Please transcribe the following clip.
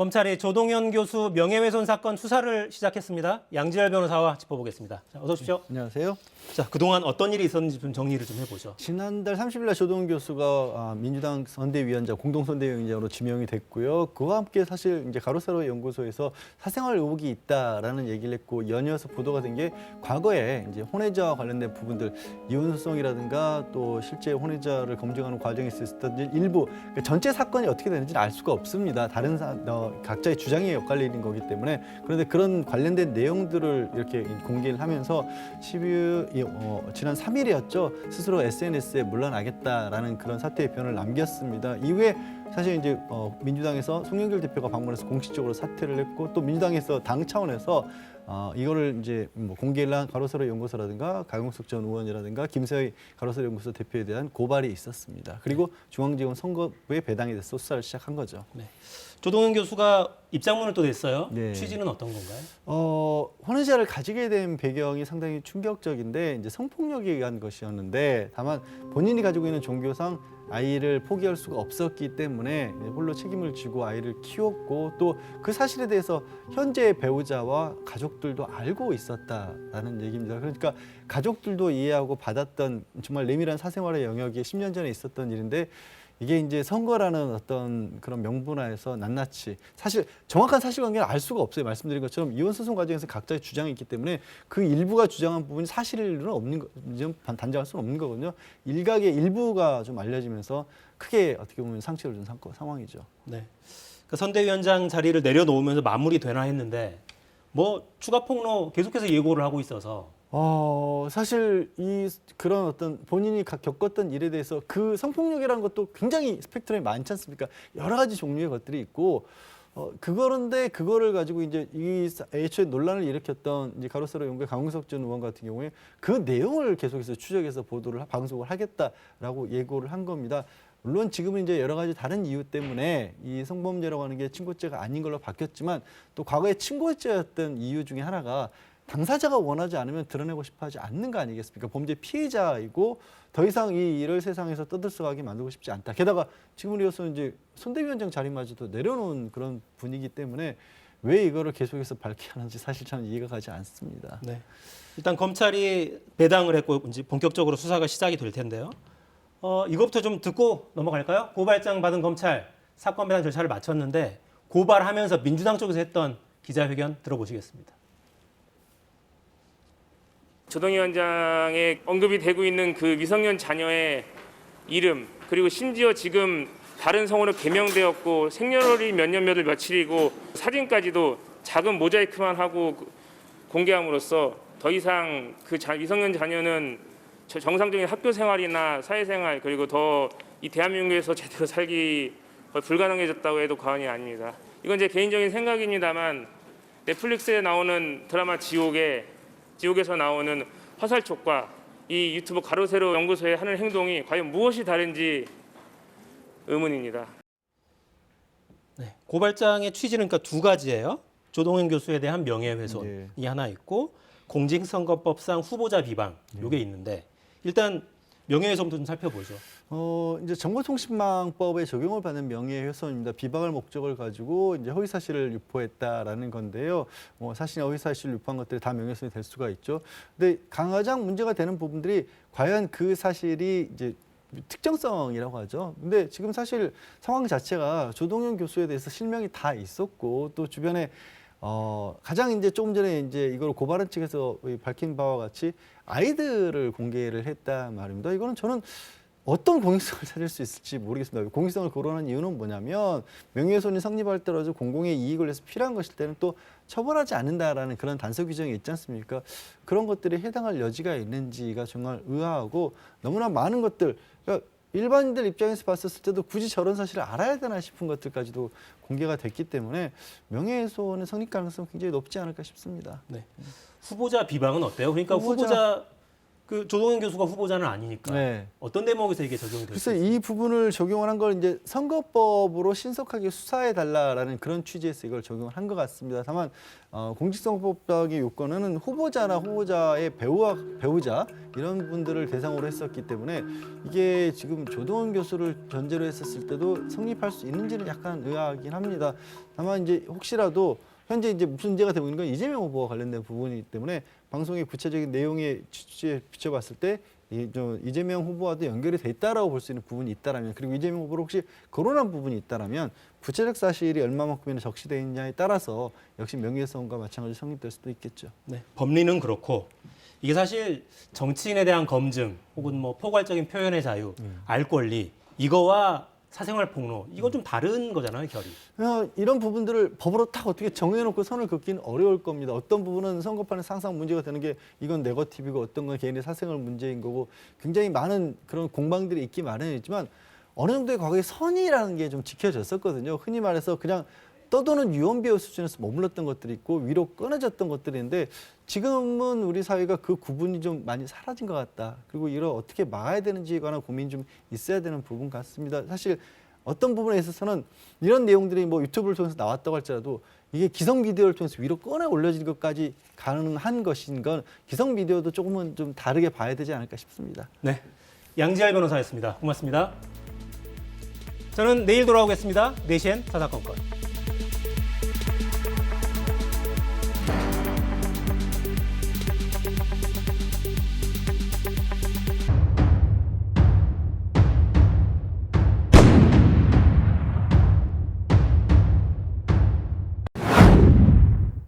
검찰이 조동현 교수 명예훼손 사건 수사를 시작했습니다. 양지열 변호사와 짚어보겠습니다. 자, 어서 오십시오. 안녕하세요. 자, 그동안 어떤 일이 있었는지 좀 정리를 좀 해보죠. 지난달 30일 날 조동훈 교수가 아, 민주당 선대위원장 공동 선대위원장으로 지명이 됐고요. 그와 함께 사실 이제 가로세로 연구소에서 사생활 의혹이 있다라는 얘기를 했고 연이어서 보도가 된 게 과거에 이제 혼외자와 관련된 부분들 이혼 소송이라든가 또 실제 혼외자를 검증하는 과정에서 있었던 일부 그러니까 전체 사건이 어떻게 되는지는 알 수가 없습니다. 다른 사, 어, 각자의 주장에 엇갈리는 거기 때문에 그런데 그런 관련된 내용들을 이렇게 공개를 하면서 12일 이, 어, 지난 3일이었죠. 스스로 SNS에 물러나겠다라는 그런 사퇴의 변을 남겼습니다. 이후에 사실 이제 어, 민주당에서 송영길 대표가 방문해서 공식적으로 사퇴를 했고 또 민주당에서 당 차원에서 어, 이거를 이제 뭐 공개를 한 가로세로 연구소라든가 강용석 전 의원이라든가 김세희 가로세로 연구소 대표에 대한 고발이 있었습니다. 그리고 중앙지검 선거부에 배당이 돼서 수사를 시작한 거죠. 네. 조동현 교수가 입장문을 또 냈어요. 네. 취지는 어떤 건가요? 어, 혼외자를 가지게 된 배경이 상당히 충격적인데 이제 성폭력에 의한 것이었는데 다만 본인이 가지고 있는 종교상 아이를 포기할 수가 없었기 때문에 홀로 책임을 지고 아이를 키웠고 또 그 사실에 대해서 현재 배우자와 가족들도 알고 있었다라는 얘기입니다. 그러니까 가족들도 이해하고 받았던 정말 내밀한 사생활의 영역이 10년 전에 있었던 일인데 이게 이제 선거라는 어떤 그런 명분하에서 낱낱이 사실 정확한 사실관계를 알 수가 없어요. 말씀드린 것처럼 이혼 소송 과정에서 각자의 주장이 있기 때문에 그 일부가 주장한 부분이 사실은 없는 거, 좀 단정할 수는 없는 거거든요. 일각의 일부가 좀 알려지면서 크게 어떻게 보면 상처를 준 상- 상황이죠. 네. 그 선대위원장 자리를 내려놓으면서 마무리되나 했는데 뭐 추가 폭로 계속해서 예고를 하고 있어서 어, 사실 이 그런 어떤 본인이 가- 겪었던 일에 대해서 그 성폭력이라는 것도 굉장히 스펙트럼이 많지 않습니까? 여러 가지 종류의 것들이 있고 어, 그거는데 그거를 가지고 이제 이 사- 애초에 논란을 일으켰던 이제 가로세로 연구의 강웅석 전 의원 같은 경우에 그 내용을 계속해서 추적해서 보도를 하- 방송을 하겠다라고 예고를 한 겁니다. 물론 지금은 이제 여러 가지 다른 이유 때문에 이 성범죄라고 하는 게 친고죄가 아닌 걸로 바뀌었지만 또 과거에 친고죄였던 이유 중에 하나가 당사자가 원하지 않으면 드러내고 싶어 하지 않는 거 아니겠습니까? 범죄 피해자이고 더 이상 이 일을 세상에서 떠들썩하게 만들고 싶지 않다. 게다가 지금으로서 이제 손대위원장 자리마저도 내려놓은 그런 분위기 때문에 왜 이거를 계속해서 밝혀야 하는지 사실 저는 이해가 가지 않습니다. 네. 일단 검찰이 배당을 했고 이제 본격적으로 수사가 시작이 될 텐데요. 어, 이것부터 좀 듣고 넘어갈까요? 고발장 받은 검찰 사건 배당 절차를 마쳤는데 고발하면서 민주당 쪽에서 했던 기자회견 들어보시겠습니다. 조동희 원장의 언급이 되고 있는 그 미성년 자녀의 이름 그리고 심지어 지금 다른 성으로 개명되었고 생년월일 몇 년 몇월 며칠이고 사진까지도 작은 모자이크만 하고 그- 공개함으로써 더 이상 그 자- 미성년 자녀는 저- 정상적인 학교 생활이나 사회생활 그리고 더 이 대한민국에서 제대로 살기 불가능해졌다고 해도 과언이 아닙니다. 이건 제 개인적인 생각입니다만 넷플릭스에 나오는 드라마 지옥에 지옥에서 나오는 화살촉과 이 유튜브 가로세로 연구소의 하는 행동이 과연 무엇이 다른지 의문입니다. 네. 고발장의 취지는 그러니까 두 가지예요. 조동현 교수에 대한 명예훼손이 네. 하나 있고 공직선거법상 후보자 비방 요게 있는데 일단 명예훼손부터 좀 살펴보죠. 어, 이제 정보통신망법에 적용을 받는 명예훼손입니다. 비방을 목적을 가지고 이제 허위 사실을 유포했다라는 건데요. 뭐 사실이 허위 사실을 유포한 것들이 다 명예훼손이 될 수가 있죠. 근데 가장 문제가 되는 부분들이 과연 그 사실이 이제 특정성이라고 하죠. 근데 지금 사실 상황 자체가 조동현 교수에 대해서 실명이 다 있었고 또 주변에 어, 가장 이제 조금 전에 이제 이걸 고발한 측에서 밝힌 바와 같이 아이들을 공개를 했단 말입니다. 이거는 저는 어떤 공익성을 찾을 수 있을지 모르겠습니다. 공익성을 거론한 이유는 뭐냐면 명예훼손이 성립할 때라도 공공의 이익을 위해서 필요한 것일 때는 또 처벌하지 않는다라는 그런 단서 규정이 있지 않습니까? 그런 것들이 해당할 여지가 있는지가 정말 의아하고 너무나 많은 것들 그러니까 일반인들 입장에서 봤었을 때도 굳이 저런 사실을 알아야 되나 싶은 것들까지도 공개가 됐기 때문에 명예훼손의 성립 가능성은 굉장히 높지 않을까 싶습니다. 네. 후보자 비방은 어때요? 그러니까 후보자, 후보자- 그 조동현 교수가 후보자는 아니니까 네. 어떤 대목에서 이게 적용이 그래서 될수 이 부분을 적용을 한 걸 이제 선거법으로 신속하게 수사해 달라라는 그런 취지에서 이걸 적용을 한 것 같습니다. 다만 어, 공직선거법상의 요건은 후보자나 후보자의 배우와 배우자 이런 분들을 대상으로 했었기 때문에 이게 지금 조동원 교수를 전제로 했었을 때도 성립할 수 있는지는 약간 의아하긴 합니다. 다만 이제 혹시라도 현재 이제 문제가 되고 있는 건 이재명 후보와 관련된 부분이기 때문에 방송의 구체적인 내용의 취지에 비춰봤을 때 이, 이재명 후보와도 연결이 돼 있다라고 볼 수 있는 부분이 있다라면 그리고 이재명 후보를 혹시 거론한 부분이 있다라면 구체적 사실이 얼마만큼이나 적시되어 있느냐에 따라서 역시 명예훼손과 마찬가지로 성립될 수도 있겠죠. 네, 법리는 그렇고 이게 사실 정치인에 대한 검증 혹은 뭐 포괄적인 표현의 자유, 알 권리 이거와 사생활 폭로 이건 좀 다른 거잖아요, 결이. 어, 이런 부분들을 법으로 딱 어떻게 정해놓고 선을 긋기는 어려울 겁니다. 어떤 부분은 선거판에 항상 문제가 되는 게 이건 네거티브고 어떤 건 개인의 사생활 문제인 거고 굉장히 많은 그런 공방들이 있기 마련이지만 어느 정도의 과거의 선이라는 게 좀 지켜졌었거든요. 흔히 말해서 그냥 떠도는 유언비어 수준에서 머물렀던 것들이 있고 위로 끊어졌던 것들이 있는데 지금은 우리 사회가 그 구분이 좀 많이 사라진 것 같다. 그리고 이걸 어떻게 막아야 되는지에 관한 고민이 좀 있어야 되는 부분 같습니다. 사실 어떤 부분에 있어서는 이런 내용들이 뭐 유튜브를 통해서 나왔다고 할지라도 이게 기성 비디오를 통해서 위로 꺼내 올려진 것까지 가능한 것인 건 기성 비디오도 조금은 좀 다르게 봐야 되지 않을까 싶습니다. 네, 양지열 변호사였습니다. 고맙습니다. 저는 내일 돌아오겠습니다. 4시엔 사사건건.